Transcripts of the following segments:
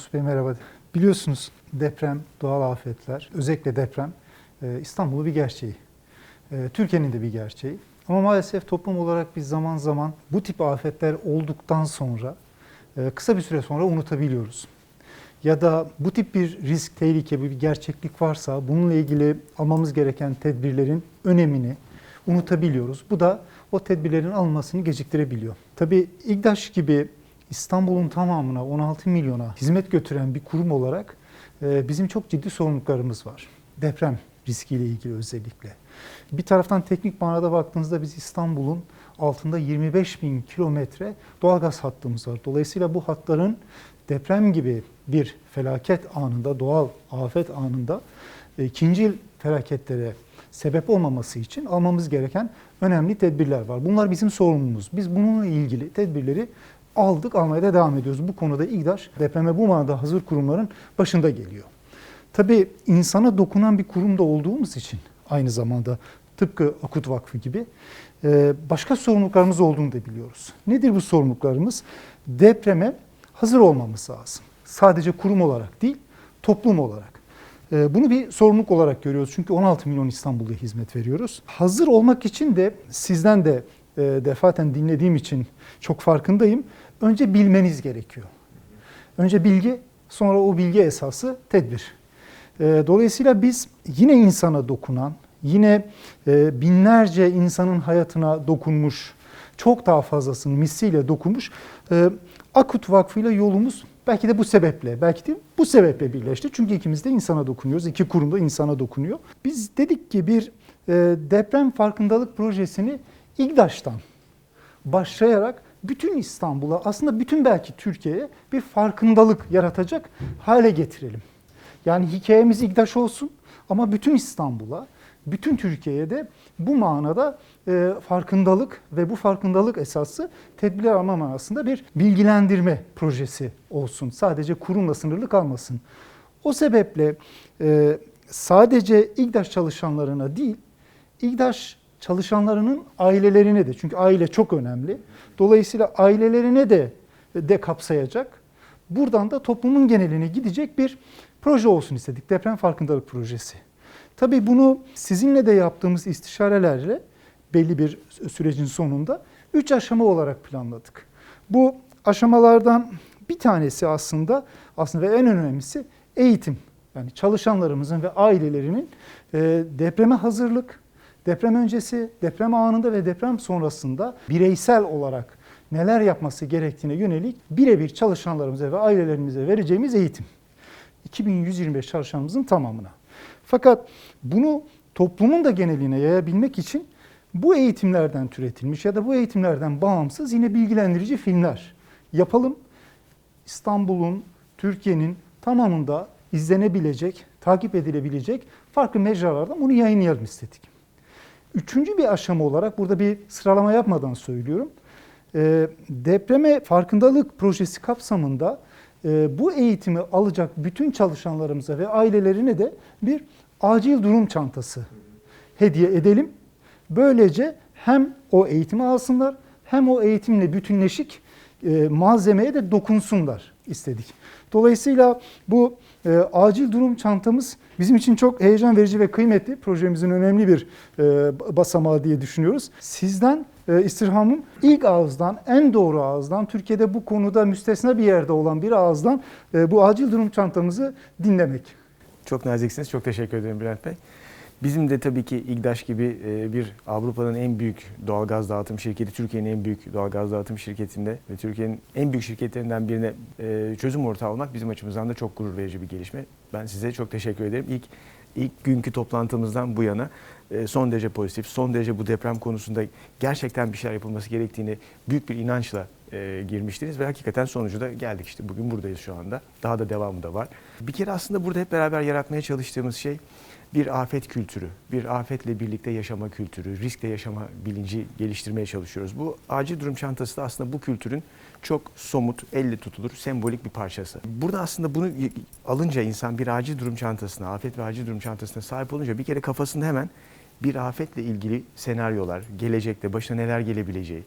Tansu Bey merhaba. Biliyorsunuz deprem, doğal afetler, özellikle deprem e, İstanbul'un bir gerçeği. E, Türkiye'nin de bir gerçeği. Ama maalesef toplum olarak biz zaman zaman bu tip afetler olduktan sonra e, kısa bir süre sonra unutabiliyoruz. Ya da bu tip bir risk, tehlike, bir gerçeklik varsa bununla ilgili almamız gereken tedbirlerin önemini unutabiliyoruz. Bu da o tedbirlerin alınmasını geciktirebiliyor. Tabii İGDAŞ gibi İstanbul'un tamamına 16 milyona hizmet götüren bir kurum olarak e, bizim çok ciddi sorumluluklarımız var. Deprem riskiyle ilgili özellikle. Bir taraftan teknik manada baktığınızda biz İstanbul'un altında 25 bin kilometre doğalgaz hattımız var. Dolayısıyla bu hatların deprem gibi bir felaket anında, doğal afet anında e, ikinci felaketlere sebep olmaması için almamız gereken önemli tedbirler var. Bunlar bizim sorumluluğumuz. Biz bununla ilgili tedbirleri aldık, almaya da devam ediyoruz. Bu konuda İGDAŞ depreme bu manada hazır kurumların başında geliyor. Tabii insana dokunan bir kurumda olduğumuz için aynı zamanda tıpkı Akut Vakfı gibi e, başka sorumluluklarımız olduğunu da biliyoruz. Nedir bu sorumluluklarımız? Depreme hazır olmamız lazım. Sadece kurum olarak değil, toplum olarak. E, bunu bir sorumluluk olarak görüyoruz. Çünkü 16 milyon İstanbul'da hizmet veriyoruz. Hazır olmak için de sizden de e, defaten dinlediğim için çok farkındayım. Önce bilmeniz gerekiyor. Önce bilgi, sonra o bilgi esası tedbir. E, dolayısıyla biz yine insana dokunan, yine e, binlerce insanın hayatına dokunmuş, çok daha fazlasını misliyle dokunmuş e, Akut Vakfı ile yolumuz belki de bu sebeple, belki de bu sebeple birleşti. Çünkü ikimiz de insana dokunuyoruz, iki kurumda insana dokunuyor. Biz dedik ki bir deprem farkındalık projesini İGDAŞ'tan başlayarak bütün İstanbul'a aslında bütün belki Türkiye'ye bir farkındalık yaratacak hale getirelim. Yani hikayemiz İGDAŞ olsun ama bütün İstanbul'a, bütün Türkiye'ye de bu manada e, farkındalık ve bu farkındalık esası tedbirler alma manasında bir bilgilendirme projesi olsun. Sadece kurumla sınırlı kalmasın. O sebeple e, sadece İGDAŞ çalışanlarına değil, İGDAŞ çalışanlarının ailelerine de çünkü aile çok önemli. Dolayısıyla ailelerine de de kapsayacak. Buradan da toplumun geneline gidecek bir proje olsun istedik. Deprem farkındalık projesi. Tabii bunu sizinle de yaptığımız istişarelerle belli bir sürecin sonunda üç aşama olarak planladık. Bu aşamalardan bir tanesi aslında aslında ve en önemlisi eğitim. Yani çalışanlarımızın ve ailelerinin depreme hazırlık, deprem öncesi, deprem anında ve deprem sonrasında bireysel olarak neler yapması gerektiğine yönelik birebir çalışanlarımıza ve ailelerimize vereceğimiz eğitim. 2125 çalışanımızın tamamına. Fakat bunu toplumun da geneline yayabilmek için bu eğitimlerden türetilmiş ya da bu eğitimlerden bağımsız yine bilgilendirici filmler yapalım. İstanbul'un, Türkiye'nin tamamında izlenebilecek, takip edilebilecek farklı mecralardan bunu yayınlayalım istedik. Üçüncü bir aşama olarak burada bir sıralama yapmadan söylüyorum. E, depreme farkındalık projesi kapsamında e, bu eğitimi alacak bütün çalışanlarımıza ve ailelerine de bir acil durum çantası hediye edelim. Böylece hem o eğitimi alsınlar hem o eğitimle bütünleşik e, malzemeye de dokunsunlar istedik. Dolayısıyla bu e, acil durum çantamız bizim için çok heyecan verici ve kıymetli. Projemizin önemli bir e, basamağı diye düşünüyoruz. Sizden e, istirhamım ilk ağızdan, en doğru ağızdan, Türkiye'de bu konuda müstesna bir yerde olan bir ağızdan e, bu acil durum çantamızı dinlemek. Çok naziksiniz. Çok teşekkür ederim Bülent Bey. Bizim de tabii ki İGDAŞ gibi e, bir Avrupa'nın en büyük doğalgaz dağıtım şirketi, Türkiye'nin en büyük doğalgaz dağıtım şirketinde ve Türkiye'nin en büyük şirketlerinden birine e, çözüm ortağı olmak bizim açımızdan da çok gurur verici bir gelişme. Ben size çok teşekkür ederim. İlk ilk günkü toplantımızdan bu yana e, son derece pozitif, son derece bu deprem konusunda gerçekten bir şeyler yapılması gerektiğini büyük bir inançla girmiştiniz ve hakikaten sonucu da geldik işte bugün buradayız şu anda. Daha da devamı da var. Bir kere aslında burada hep beraber yaratmaya çalıştığımız şey bir afet kültürü, bir afetle birlikte yaşama kültürü, riskle yaşama bilinci geliştirmeye çalışıyoruz. Bu acil durum çantası da aslında bu kültürün çok somut, elle tutulur, sembolik bir parçası. Burada aslında bunu alınca insan bir acil durum çantasına, afet ve acil durum çantasına sahip olunca bir kere kafasında hemen bir afetle ilgili senaryolar, gelecekte başına neler gelebileceği,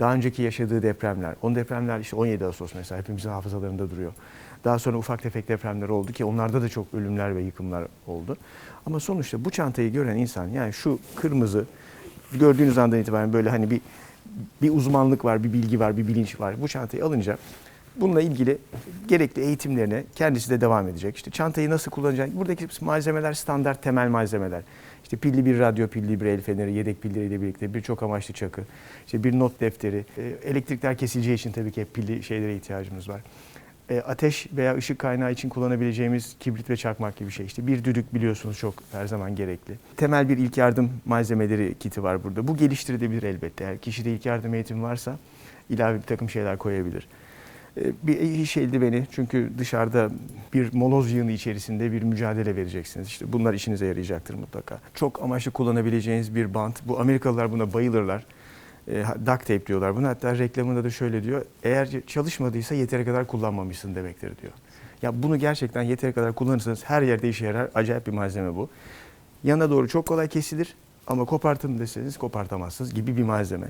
daha önceki yaşadığı depremler, on depremler işte 17 Ağustos mesela hepimizin hafızalarında duruyor. Daha sonra ufak tefek depremler oldu ki onlarda da çok ölümler ve yıkımlar oldu. Ama sonuçta bu çantayı gören insan yani şu kırmızı gördüğünüz andan itibaren böyle hani bir bir uzmanlık var, bir bilgi var, bir bilinç var. Bu çantayı alınca bununla ilgili gerekli eğitimlerine kendisi de devam edecek. İşte çantayı nasıl kullanacak? Buradaki malzemeler standart temel malzemeler. İşte pilli bir radyo, pilli bir el feneri, yedek pilleriyle birlikte birçok amaçlı çakı, işte bir not defteri, e, elektrikler kesileceği için tabii ki hep pilli şeylere ihtiyacımız var. E, Ateş veya ışık kaynağı için kullanabileceğimiz kibrit ve çakmak gibi şey. İşte bir düdük biliyorsunuz çok her zaman gerekli. Temel bir ilk yardım malzemeleri kiti var burada. Bu geliştirilebilir elbette. Eğer kişide ilk yardım eğitimi varsa ilave bir takım şeyler koyabilir. E, Bir iş eldiveni çünkü dışarıda bir moloz yığını içerisinde bir mücadele vereceksiniz. İşte bunlar işinize yarayacaktır mutlaka. Çok amaçlı kullanabileceğiniz bir bant. Bu Amerikalılar buna bayılırlar. E, duct tape diyorlar. Bunu hatta reklamında da şöyle diyor. Eğer çalışmadıysa yeteri kadar kullanmamışsın demektir diyor. Ya bunu gerçekten yeteri kadar kullanırsanız her yerde işe yarar. Acayip bir malzeme bu. Yana doğru çok kolay kesilir ama kopartın deseniz kopartamazsınız gibi bir malzeme.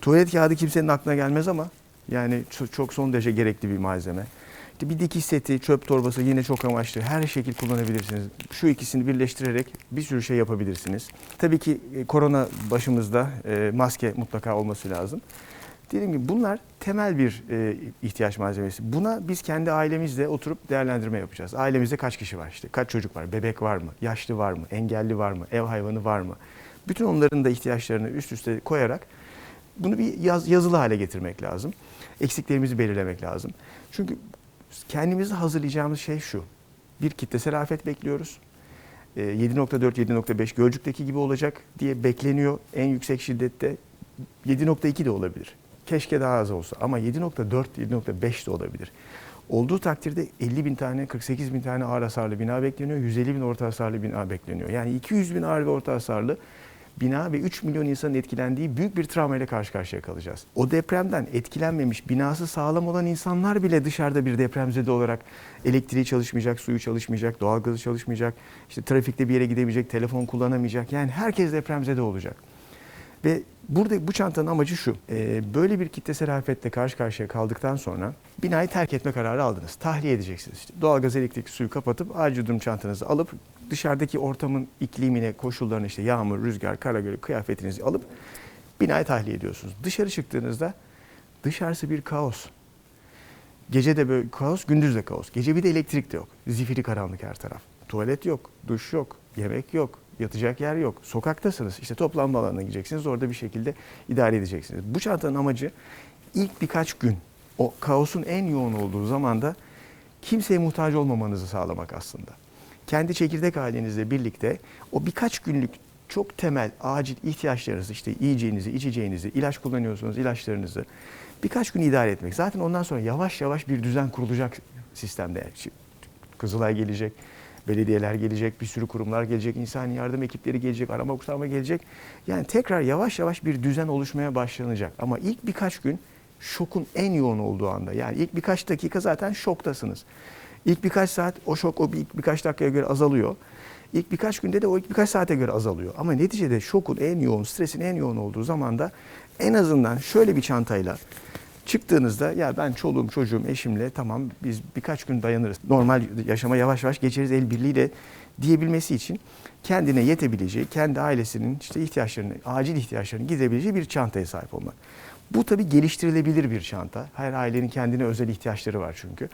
Tuvalet kağıdı kimsenin aklına gelmez ama yani çok- son derece gerekli bir malzeme. İşte bir dikiş seti, çöp torbası yine çok amaçlı. Her şekil kullanabilirsiniz. Şu ikisini birleştirerek bir sürü şey yapabilirsiniz. Tabii ki e, korona başımızda e, maske mutlaka olması lazım. Dediğim gibi bunlar temel bir e, ihtiyaç malzemesi. Buna biz kendi ailemizle oturup değerlendirme yapacağız. Ailemizde kaç kişi var işte? Kaç çocuk var? Bebek var mı? Yaşlı var mı? Engelli var mı? Ev hayvanı var mı? Bütün onların da ihtiyaçlarını üst üste koyarak bunu bir yaz- yazılı hale getirmek lazım. Eksiklerimizi belirlemek lazım. Çünkü kendimizi hazırlayacağımız şey şu. Bir kitlesel afet bekliyoruz. Ee, 7.4-7.5 Gölcük'teki gibi olacak diye bekleniyor. En yüksek şiddette 7.2 de olabilir. Keşke daha az olsa ama 7.4, 7.5 de olabilir. Olduğu takdirde 50 bin tane, 48 bin tane ağır hasarlı bina bekleniyor. 150 bin orta hasarlı bina bekleniyor. Yani 200 bin ağır ve orta hasarlı bina ve 3 milyon insanın etkilendiği büyük bir travmayla karşı karşıya kalacağız. O depremden etkilenmemiş, binası sağlam olan insanlar bile dışarıda bir depremzede olarak elektriği çalışmayacak, suyu çalışmayacak, doğalgazı çalışmayacak, işte trafikte bir yere gidemeyecek, telefon kullanamayacak. Yani herkes depremzede olacak. Ve burada bu çantanın amacı şu. e, böyle bir kitlesel afetle karşı karşıya kaldıktan sonra binayı terk etme kararı aldınız. Tahliye edeceksiniz. İşte doğalgaz, elektrik, suyu kapatıp acil durum çantanızı alıp dışarıdaki ortamın iklimine, koşullarına işte yağmur, rüzgar, kara göre kıyafetinizi alıp binayı tahliye ediyorsunuz. Dışarı çıktığınızda dışarısı bir kaos. Gece de böyle kaos, gündüz de kaos. Gece bir de elektrik de yok. Zifiri karanlık her taraf. Tuvalet yok, duş yok, yemek yok, yatacak yer yok. Sokaktasınız. İşte toplanma alanına gideceksiniz. Orada bir şekilde idare edeceksiniz. Bu çantanın amacı ilk birkaç gün o kaosun en yoğun olduğu zamanda kimseye muhtaç olmamanızı sağlamak aslında. Kendi çekirdek ailenizle birlikte o birkaç günlük çok temel acil ihtiyaçlarınızı işte yiyeceğinizi, içeceğinizi, ilaç kullanıyorsanız ilaçlarınızı birkaç gün idare etmek. Zaten ondan sonra yavaş yavaş bir düzen kurulacak sistemde. Kızılay gelecek, belediyeler gelecek, bir sürü kurumlar gelecek, insani yardım ekipleri gelecek, arama kurtarma gelecek. Yani tekrar yavaş yavaş bir düzen oluşmaya başlanacak. Ama ilk birkaç gün şokun en yoğun olduğu anda. Yani ilk birkaç dakika zaten şoktasınız. İlk birkaç saat o şok o bir, birkaç dakikaya göre azalıyor. İlk birkaç günde de o ilk birkaç saate göre azalıyor. Ama neticede şokun en yoğun, stresin en yoğun olduğu zaman da en azından şöyle bir çantayla çıktığınızda ya ben çoluğum çocuğum eşimle tamam biz birkaç gün dayanırız. Normal yaşama yavaş yavaş geçeriz el birliğiyle diyebilmesi için kendine yetebileceği, kendi ailesinin işte ihtiyaçlarını, acil ihtiyaçlarını gidebileceği bir çantaya sahip olmak. Bu tabii geliştirilebilir bir çanta. Her ailenin kendine özel ihtiyaçları var çünkü.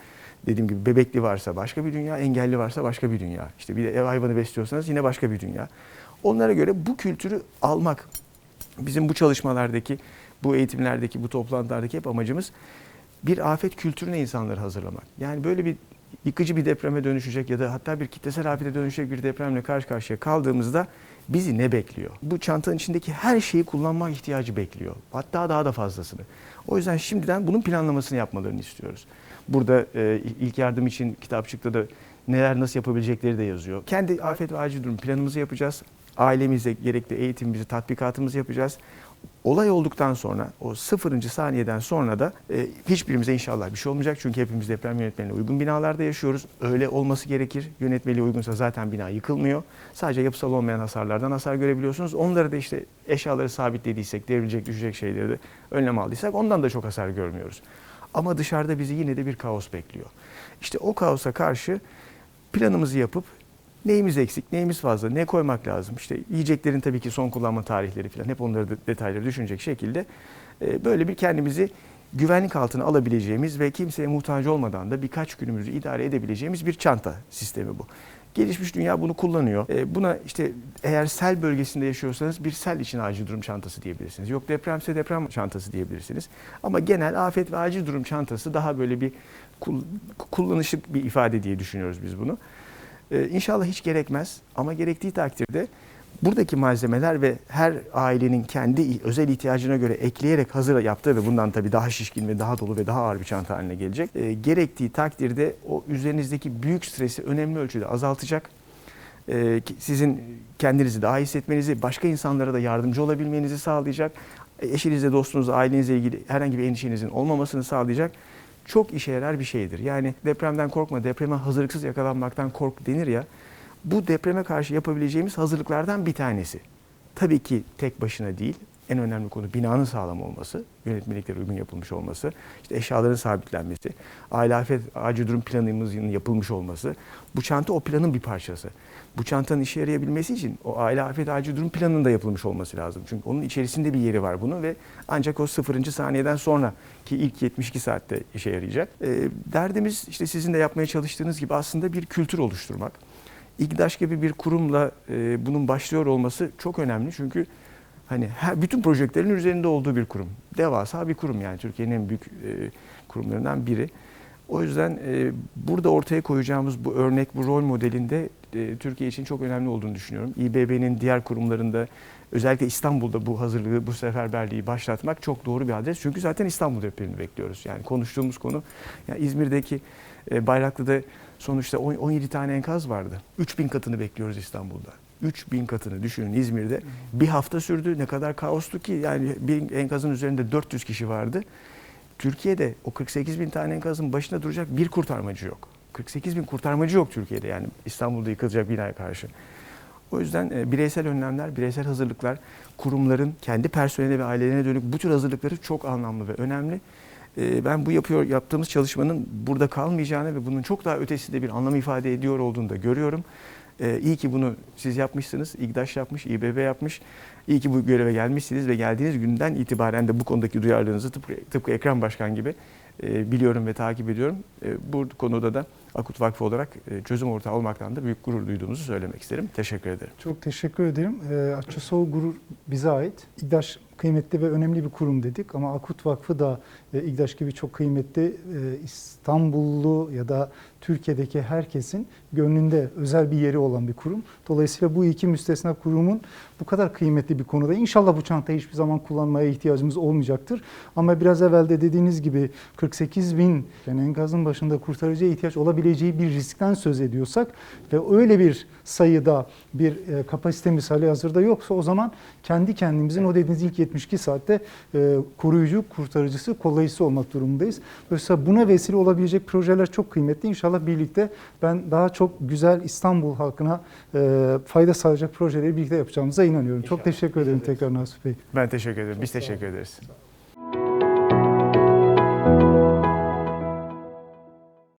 Dediğim gibi bebekli varsa başka bir dünya, engelli varsa başka bir dünya. İşte bir de ev hayvanı besliyorsanız yine başka bir dünya. Onlara göre bu kültürü almak bizim bu çalışmalardaki, bu eğitimlerdeki, bu toplantılardaki hep amacımız bir afet kültürüne insanları hazırlamak. Yani böyle bir yıkıcı bir depreme dönüşecek ya da hatta bir kitlesel afete dönüşecek bir depremle karşı karşıya kaldığımızda bizi ne bekliyor? Bu çantanın içindeki her şeyi kullanma ihtiyacı bekliyor. Hatta daha da fazlasını. O yüzden şimdiden bunun planlamasını yapmalarını istiyoruz. Burada e, ilk yardım için kitapçıkta da neler nasıl yapabilecekleri de yazıyor. Kendi afet ve acil durum planımızı yapacağız. Ailemize gerekli eğitimimizi, tatbikatımızı yapacağız. Olay olduktan sonra o sıfırıncı saniyeden sonra da e, hiçbirimize inşallah bir şey olmayacak. Çünkü hepimiz deprem yönetmeliğine uygun binalarda yaşıyoruz. Öyle olması gerekir. Yönetmeliğe uygunsa zaten bina yıkılmıyor. Sadece yapısal olmayan hasarlardan hasar görebiliyorsunuz. Onları da işte eşyaları sabitlediysek, devrilecek, düşecek şeyleri de önlem aldıysak ondan da çok hasar görmüyoruz. Ama dışarıda bizi yine de bir kaos bekliyor. İşte o kaosa karşı planımızı yapıp neyimiz eksik, neyimiz fazla, ne koymak lazım? İşte yiyeceklerin tabii ki son kullanma tarihleri falan hep onları da detayları düşünecek şekilde e, böyle bir kendimizi güvenlik altına alabileceğimiz ve kimseye muhtaç olmadan da birkaç günümüzü idare edebileceğimiz bir çanta sistemi bu. Gelişmiş dünya bunu kullanıyor. E, Buna işte eğer sel bölgesinde yaşıyorsanız bir sel için acil durum çantası diyebilirsiniz. Yok depremse deprem çantası diyebilirsiniz. Ama genel afet ve acil durum çantası daha böyle bir kul- kullanışlı bir ifade diye düşünüyoruz biz bunu. Ee, inşallah hiç gerekmez ama gerektiği takdirde buradaki malzemeler ve her ailenin kendi özel ihtiyacına göre ekleyerek hazır yaptığı ve bundan tabii daha şişkin ve daha dolu ve daha ağır bir çanta haline gelecek. Ee, gerektiği takdirde o üzerinizdeki büyük stresi önemli ölçüde azaltacak. Ee, sizin kendinizi daha hissetmenizi, başka insanlara da yardımcı olabilmenizi sağlayacak. Eşinizle, dostunuzla, ailenizle ilgili herhangi bir endişenizin olmamasını sağlayacak çok işe yarar bir şeydir. Yani depremden korkma, depreme hazırlıksız yakalanmaktan kork denir ya. Bu depreme karşı yapabileceğimiz hazırlıklardan bir tanesi. Tabii ki tek başına değil. En önemli konu binanın sağlam olması, yönetmeliklere uygun yapılmış olması, işte eşyaların sabitlenmesi, aile afet acil durum planımızın yapılmış olması. Bu çanta o planın bir parçası. Bu çantanın işe yarayabilmesi için o aile afet acil durum planının da yapılmış olması lazım. Çünkü onun içerisinde bir yeri var bunun ve ancak o sıfırıncı saniyeden sonra ki ilk 72 saatte işe yarayacak. Ee, derdimiz işte sizin de yapmaya çalıştığınız gibi aslında bir kültür oluşturmak. İGDAŞ gibi bir kurumla e, bunun başlıyor olması çok önemli çünkü hani her, bütün projektlerin üzerinde olduğu bir kurum. Devasa bir kurum yani Türkiye'nin en büyük e, kurumlarından biri. O yüzden e, burada ortaya koyacağımız bu örnek, bu rol modelinde e, Türkiye için çok önemli olduğunu düşünüyorum. İBB'nin diğer kurumlarında özellikle İstanbul'da bu hazırlığı, bu seferberliği başlatmak çok doğru bir adres. Çünkü zaten İstanbul depremini bekliyoruz. Yani konuştuğumuz konu yani İzmir'deki e, Bayraklı'da sonuçta on- 17 tane enkaz vardı. 3000 katını bekliyoruz İstanbul'da. 3000 katını düşünün İzmir'de. Bir hafta sürdü. Ne kadar kaostu ki yani bir enkazın üzerinde 400 kişi vardı. Türkiye'de o 48 bin tane enkazın başında duracak bir kurtarmacı yok. 48 bin kurtarmacı yok Türkiye'de yani İstanbul'da yıkılacak binaya karşı. O yüzden e, bireysel önlemler, bireysel hazırlıklar, kurumların kendi personeline ve ailelerine dönük bu tür hazırlıkları çok anlamlı ve önemli. E, Ben bu yapıyor yaptığımız çalışmanın burada kalmayacağını ve bunun çok daha ötesinde bir anlam ifade ediyor olduğunu da görüyorum. E, İyi ki bunu siz yapmışsınız, İGDAŞ yapmış, İBB yapmış. İyi ki bu göreve gelmişsiniz ve geldiğiniz günden itibaren de bu konudaki duyarlılığınızı tıpkı, tıpkı Ekrem Başkan gibi e, biliyorum ve takip ediyorum. E, Bu konuda da Akut Vakfı olarak e, çözüm ortağı olmaktan da büyük gurur duyduğumuzu söylemek isterim. Teşekkür ederim. Çok teşekkür ederim. E, o gurur bize ait. İGDAŞ kıymetli ve önemli bir kurum dedik ama Akut Vakfı da e, İGDAŞ gibi çok kıymetli e, İstanbullu ya da Türkiye'deki herkesin gönlünde özel bir yeri olan bir kurum. Dolayısıyla bu iki müstesna kurumun bu kadar kıymetli bir konuda inşallah bu çantayı hiçbir zaman kullanmaya ihtiyacımız olmayacaktır. Ama biraz evvel de dediğiniz gibi 48 bin yani enkazın başında kurtarıcıya ihtiyaç olabileceği bir riskten söz ediyorsak ve öyle bir sayıda bir e, kapasitemiz hali hazırda yoksa o zaman kendi kendimizin o dediğiniz ilk 72 saatte e, koruyucu, kurtarıcısı, kollayıcısı olmak durumundayız. Dolayısıyla buna vesile olabilecek projeler çok kıymetli. İnşallah birlikte ben daha çok güzel İstanbul halkına e, fayda sağlayacak projeleri birlikte yapacağımıza inanıyorum. Çok İnşallah. teşekkür ederim Teşekkür ederiz. tekrar Nasip Bey. Ben teşekkür ederim. Biz Çok sağ teşekkür ederiz.